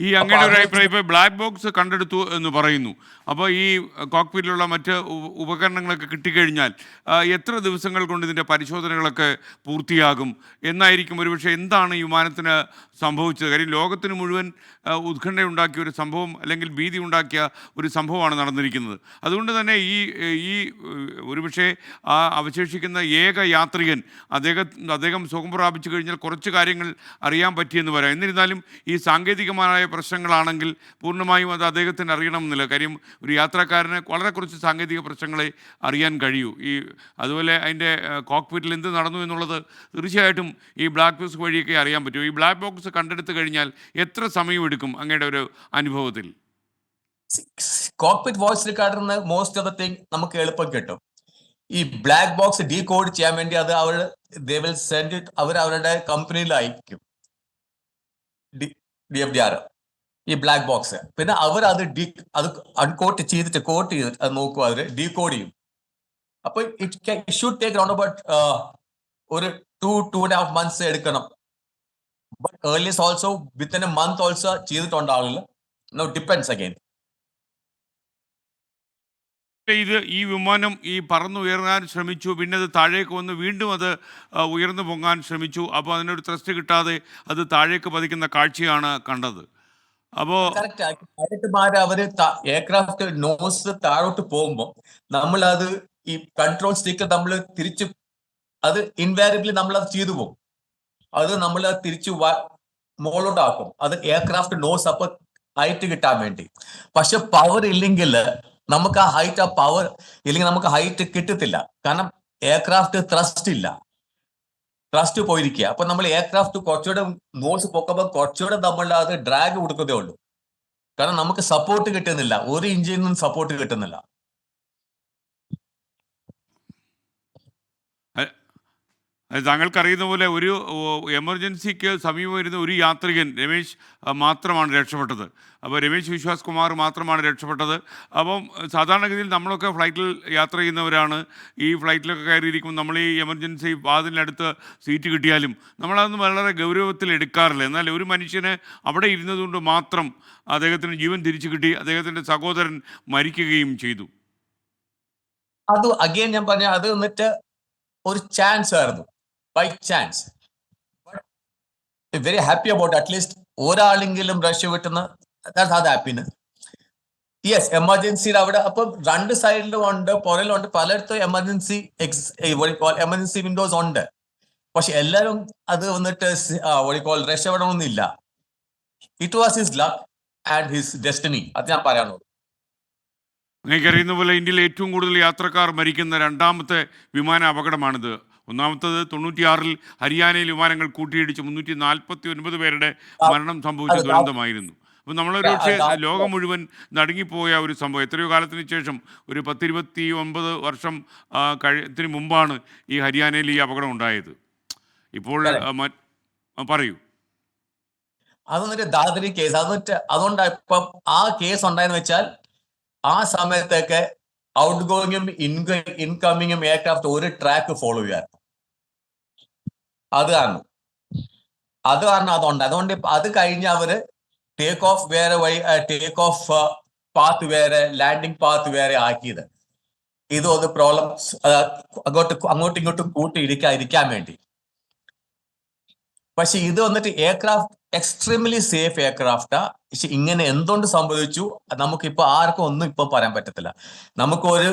ഈ അങ്ങനെ ഒരു അഭിപ്രായം ഇപ്പോൾ ബ്ലാക്ക് ബോക്സ് കണ്ടെടുത്തു എന്ന് പറയുന്നു. അപ്പോൾ ഈ കോക്പിറ്റിലുള്ള മറ്റ് ഉപ- ഉപകരണങ്ങളൊക്കെ കിട്ടിക്കഴിഞ്ഞാൽ എത്ര ദിവസങ്ങൾ കൊണ്ട് ഇതിന്റെ പരിശോധനകളൊക്കെ പൂർത്തിയാകും? എന്നായിരിക്കും ഒരുപക്ഷെ എന്താണ് ഈ വിമാനത്തിന് സംഭവിച്ചത്? കാര്യം ലോകത്തിന് മുഴുവൻ ഉത്കണ്ഠയുണ്ടാക്കിയ ഒരു സംഭവം അല്ലെങ്കിൽ ഭീതി ഉണ്ടാക്കിയ ഒരു സംഭവമാണ് നടന്നിരിക്കുന്നത്. അതുകൊണ്ട് തന്നെ ഈ ഈ ഒരുപക്ഷെ ആ അവശേഷിക്കുന്ന ഏക യാത്രികൻ അദ്ദേഹം അദ്ദേഹം സുഖം പ്രാപിച്ചു കഴിഞ്ഞാൽ കുറച്ച് കാര്യങ്ങൾ അറിയാൻ പറ്റിയെന്ന് പറയാം. എന്നിരുന്നാലും ഈ സാങ്കേതികമായ പ്രശ്നങ്ങളാണെങ്കിൽ പൂർണമായും അത് അദ്ദേഹത്തിന് അറിയണമെന്നില്ല. കാര്യം ഒരു യാത്രക്കാരന് വളരെ കുറച്ച് സാങ്കേതിക പ്രശ്നങ്ങളെ അറിയാൻ കഴിയൂ. ഈ അതുപോലെ അതിന്റെ കോക്ക്പിറ്റിൽ എന്ത് നടന്നു എന്നുള്ളത് തീർച്ചയായിട്ടും ഈ ബ്ലാക്ക് ബോക്സ് വഴിയൊക്കെ അറിയാൻ പറ്റും. ഈ ബ്ലാക്ക് ബോക്സ് കണ്ടെടുത്ത് കഴിഞ്ഞാൽ എത്ര സമയമെടുക്കും അങ്ങയുടെ ഒരു അനുഭവത്തിൽ? കോക്പിറ്റ് വോയിസ് റെക്കോർഡറിന് മോസ്റ്റ് ഓഫ് ദ തിങ് നമുക്ക് എളുപ്പം കിട്ടും. ഈ ബ്ലാക്ക് ബോക്സ് ഡീ കോഡ് ചെയ്യാൻ വേണ്ടി അത് അവർ ദേ വിൽ സെൻഡ് ഇറ്റ് അവർ അവരുടെ കമ്പനിയിൽ അയക്കും ഡി എഫ് ഡി ആർ ഈ ബ്ലാക്ക് ബോക്സ് പിന്നെ അവർ അത് ഡി അത് അൺകോട്ട് ചെയ്തിട്ട് കോട്ട് ചെയ്തിട്ട് അത് നോക്കും അവർ ഡീകോഡ് ചെയ്യും. അപ്പൊ it should take round about ഒരു two two and half months എടുക്കണം. But earlier's also within a month also ചെയ്തിട്ടുണ്ട് ആളുകൾ നോ ഡിപ്പെൻസ് അഗൈൻ ഇത് ഈ വിമാനം ഈ പറന്നുയർന്നാൻ ശ്രമിച്ചു പിന്നെ അത് താഴേക്ക് വന്ന് വീണ്ടും അത് ഉയർന്നു പൊങ്ങാൻ ശ്രമിച്ചു. അപ്പോൾ അതിനൊരു ത്രസ്റ്റ് കിട്ടാതെ അത് താഴേക്ക് പതിക്കുന്ന കാഴ്ചയാണ് കണ്ടത്. പൈലറ്റുമാര് അവർ എയർക്രാഫ്റ്റ് നോസ് താഴോട്ട് പോകുമ്പോ നമ്മൾ അത് ഈ കൺട്രോൾ സ്റ്റിക്ക് നമ്മൾ തിരിച്ചു അത് ഇൻവാരിബിളി നമ്മൾ അത് ചെയ്തു പോകും. അത് നമ്മൾ തിരിച്ചു മുകളോട്ടാക്കും അത് എയർക്രാഫ്റ്റ് നോസ് അപ്പൊ ഹൈറ്റ് കിട്ടാൻ വേണ്ടി. പക്ഷെ പവർ ഇല്ലെങ്കിൽ നമുക്ക് ആ ഹൈറ്റ് ആ പവർ ഇല്ലെങ്കിൽ നമുക്ക് ഹൈറ്റ് കിട്ടത്തില്ല. കാരണം എയർക്രാഫ്റ്റ് ത്രസ്റ്റ് ഇല്ല. ത്രസ്റ്റ് പോയിരിക്കുക. അപ്പൊ നമ്മൾ എയർക്രാഫ്റ്റ് കുറച്ചുകൂടെ നോസ് പൊക്കുമ്പോൾ കുറച്ചുകൂടെ നമ്മൾ അത് ഡ്രാഗ് കൊടുക്കുന്നതേ ഉള്ളൂ. കാരണം നമുക്ക് സപ്പോർട്ട് കിട്ടുന്നില്ല. ഒരു ഇഞ്ചിൽ നിന്നും സപ്പോർട്ട് കിട്ടുന്നില്ല അത് താങ്കൾക്കറിയുന്ന പോലെ ഒരു എമർജൻസിക്ക് സമീപം വരുന്ന ഒരു യാത്രികൻ രമേശ് മാത്രമാണ് രക്ഷപ്പെട്ടത്. അപ്പോൾ രമേശ് വിശ്വാസ് കുമാർ മാത്രമാണ് രക്ഷപ്പെട്ടത്. അപ്പം സാധാരണഗതിയിൽ നമ്മളൊക്കെ ഫ്ലൈറ്റിൽ യാത്ര ചെയ്യുന്നവരാണ്. ഈ ഫ്ലൈറ്റിലൊക്കെ കയറിയിരിക്കുമ്പോൾ നമ്മൾ ഈ എമർജൻസി വാതിലിനടുത്ത് സീറ്റ് കിട്ടിയാലും നമ്മളതൊന്നും വളരെ ഗൗരവത്തിൽ എടുക്കാറില്ല. എന്നാൽ ഒരു മനുഷ്യന് അവിടെ ഇരുന്നതുകൊണ്ട് മാത്രം അദ്ദേഹത്തിന് ജീവൻ തിരിച്ചു കിട്ടി അദ്ദേഹത്തിന്റെ സഹോദരൻ മരിക്കുകയും ചെയ്തു. അത് അഗെയിൻ ഞാൻ പറഞ്ഞ അത് എന്നിട്ട് ഒരു ചാൻസ് ആയിരുന്നു. By chance very happy about at least ഒരാളെങ്കിലും റഷ്യ വിട്ടുന്ന ഹാപ്പിനെസ് യെസ് എമർജൻസിയുടെ അവിടെ അപ്പം രണ്ട് സൈഡിലും ഉണ്ട് പുറയിലുണ്ട് പലയിടത്തും എമർജൻസി എമർജൻസി വിൻഡോസ് ഉണ്ട്. പക്ഷെ എല്ലാവരും അത് വന്നിട്ട് ഒളിക്കോൾ രക്ഷപ്പെടണമെന്നില്ല. It was his luck and his destiny അത് ഞാൻ പറയാനുള്ളൂ നിങ്ങൾക്കറിയുന്ന പോലെ ഇന്ത്യയിൽ ഏറ്റവും കൂടുതൽ യാത്രക്കാർ മരിക്കുന്ന രണ്ടാമത്തെ വിമാന അപകടമാണിത്. ഒന്നാമത്തത് തൊണ്ണൂറ്റിയാറിൽ ഹരിയാനയിൽ വിമാനങ്ങൾ കൂട്ടിയിടിച്ച് മുന്നൂറ്റി നാൽപ്പത്തി ഒൻപത് പേരുടെ മരണം സംഭവിച്ച ദുരന്തമായിരുന്നു. അപ്പം നമ്മളൊരു പക്ഷേ ലോകം മുഴുവൻ നടുങ്ങിപ്പോയ ഒരു സംഭവം. എത്രയോ കാലത്തിന് ശേഷം ഒരു പത്തിരുപത്തി ഒമ്പത് വർഷം കഴിത്തിന് കഴിയത്തിന് മുമ്പാണ് ഈ ഹരിയാനയിൽ ഈ അപകടം ഉണ്ടായത്. ഇപ്പോൾ പറയൂ. അതൊന്നിട്ട് ദാദരി കേസ് അതൊന്നിട്ട് അതുകൊണ്ട് ഇപ്പം ആ കേസ് ഉണ്ടായെന്ന് വെച്ചാൽ ആ സമയത്തൊക്കെ ഔട്ട് ഗോയിങ്ങും ഇൻകമ്മിങ്ങും എയർക്രാഫ്റ്റ് ഒരു ട്രാക്ക് ഫോളോ ചെയ്യാറ് അത് കാരണം. അത് കാരണം അതുണ്ട് അതുകൊണ്ട് അത് കഴിഞ്ഞ് അവർ ടേക്ക് ഓഫ് വേറെ വഴി ടേക്ക് ഓഫ് പാത്ത് വേറെ ലാൻഡിംഗ് പാത്ത് വേറെ ആക്കിയത്. ഇതും അത് പ്രോബ്ലംസ് അങ്ങോട്ട് അങ്ങോട്ടും ഇങ്ങോട്ടും കൂട്ടി ഇരിക്കാൻ ഇരിക്കാൻ വേണ്ടി. പക്ഷെ ഇത് വന്നിട്ട് എയർക്രാഫ്റ്റ് എക്സ്ട്രീംലി സേഫ് എയർക്രാഫ്റ്റാ പക്ഷെ ഇങ്ങനെ എന്തുകൊണ്ട് സംഭവിച്ചു? നമുക്ക് ഇപ്പൊ ആർക്കും ഒന്നും ഇപ്പൊ പറയാൻ പറ്റത്തില്ല. നമുക്കൊരു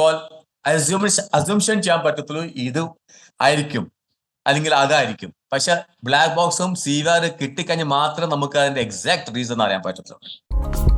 കോൾ അസ്യൂംഷൻ ചെയ്യാൻ പറ്റത്തുള്ളൂ. ഇത് ആയിരിക്കും. അല്ലെങ്കിൽ അതായിരിക്കും. പക്ഷെ ബ്ലാക്ക് ബോക്സും സീവാർ കിട്ടിക്കഴിഞ്ഞ് മാത്രം നമുക്ക് അതിന്റെ എക്സാക്ട് റീസൺ അറിയാൻ പറ്റത്തുള്ളൂ.